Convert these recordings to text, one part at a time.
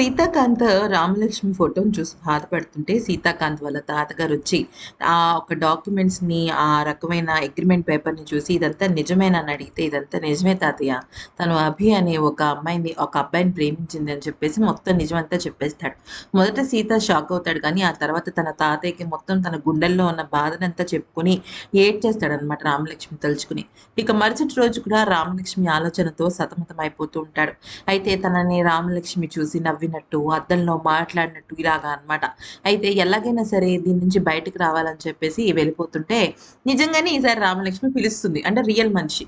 సీతాకాంత్ రామలక్ష్మి ఫోటోని చూసి బాధపడుతుంటే సీతాకాంత్ వాళ్ళ తాతగారు వచ్చి ఆ ఒక డాక్యుమెంట్స్ని ఆ రకమైన అగ్రిమెంట్ పేపర్ని చూసి ఇదంతా నిజమేనని అడిగితే ఇదంతా నిజమే తాతయ్య. తను అభి అనే ఒక అమ్మాయిని ఒక అబ్బాయిని ప్రేమించింది అని చెప్పేసి మొత్తం నిజమంతా చెప్పేస్తాడు. మొదట సీత షాక్ అవుతాడు కానీ ఆ తర్వాత తన తాతయ్యకి మొత్తం తన గుండెల్లో ఉన్న బాధనంతా చెప్పుకొని ఏడ్చేస్తాడనమాట రామలక్ష్మి తలుచుకుని. ఇక మరుసటి రోజు కూడా రామలక్ష్మి ఆలోచనతో సతమతం అయిపోతూ ఉంటాడు. అయితే తనని రామలక్ష్మి చూసి నవ్వినట్టు అద్దంలో మాట్లాడినట్టు ఇలాగా అన్నమాట. అయితే ఎలాగైనా సరే దీని నుంచి బయటకు రావాలని చెప్పేసి వెళ్ళిపోతుంటే నిజంగానే ఈసారి రామలక్ష్మి పిలుస్తుంది. అంటే రియల్ మనిషి.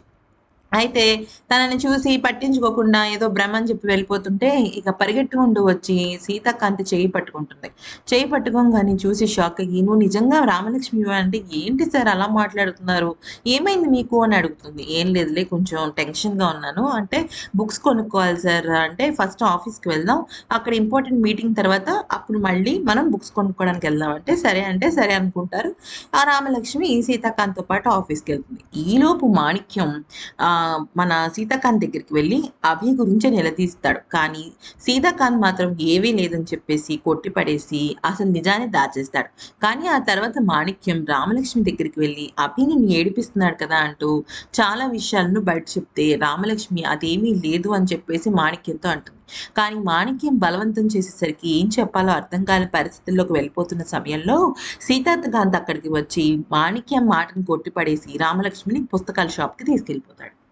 అయితే తనని చూసి పట్టించుకోకుండా ఏదో భ్రమని చెప్పి వెళ్ళిపోతుంటే ఇక పరిగెట్టుకుంటూ వచ్చి సీతాకాంతి చేయి పట్టుకుంటుంది. చేయి పట్టుకోగానే చూసి షాక్ అయ్యి నువ్వు నిజంగా రామలక్ష్మి అంటే ఏంటి సార్ అలా మాట్లాడుతున్నారు? ఏమైంది మీకు? అని అడుగుతుంది. ఏం లేదులే కొంచెం టెన్షన్గా ఉన్నాను. అంటే బుక్స్ కొనుక్కోవాలి సార్. అంటే ఫస్ట్ ఆఫీస్కి వెళ్దాం. అక్కడ ఇంపార్టెంట్ మీటింగ్ తర్వాత అప్పుడు మళ్ళీ మనం బుక్స్ కొనుక్కోవడానికి వెళ్దాం. అంటే సరే అంటే సరే అనుకుంటారు. ఆ రామలక్ష్మి సీతాకాంత్తో పాటు ఆఫీస్కి వెళ్తుంది. ఈలోపు మాణిక్యం ఆ, మన సీతాకాంత్ దగ్గరికి వెళ్ళి అవి గురించి నిలదీస్తాడు. కానీ సీతాకాంత్ మాత్రం ఏవీ లేదని చెప్పేసి కొట్టిపడేసి అసలు నిజాన్ని దాచేస్తాడు. కానీ ఆ తర్వాత మాణిక్యం రామలక్ష్మి దగ్గరికి వెళ్ళి అభి నిన్ను ఏడిపిస్తున్నాడు కదా అంటూ చాలా విషయాలను బయట చెప్తే రామలక్ష్మి అదేమీ లేదు అని చెప్పేసి మాణిక్యంతో అంటుంది. కానీ మాణిక్యం బలవంతం చేసేసరికి ఏం చెప్పాలో అర్థం కాని పరిస్థితుల్లోకి వెళ్ళిపోతున్న సమయంలో సీతాకాంత్ అక్కడికి వచ్చి మాణిక్యం మాటను కొట్టిపడేసి రామలక్ష్మిని పుస్తకాల షాప్కి తీసుకెళ్ళిపోతాడు.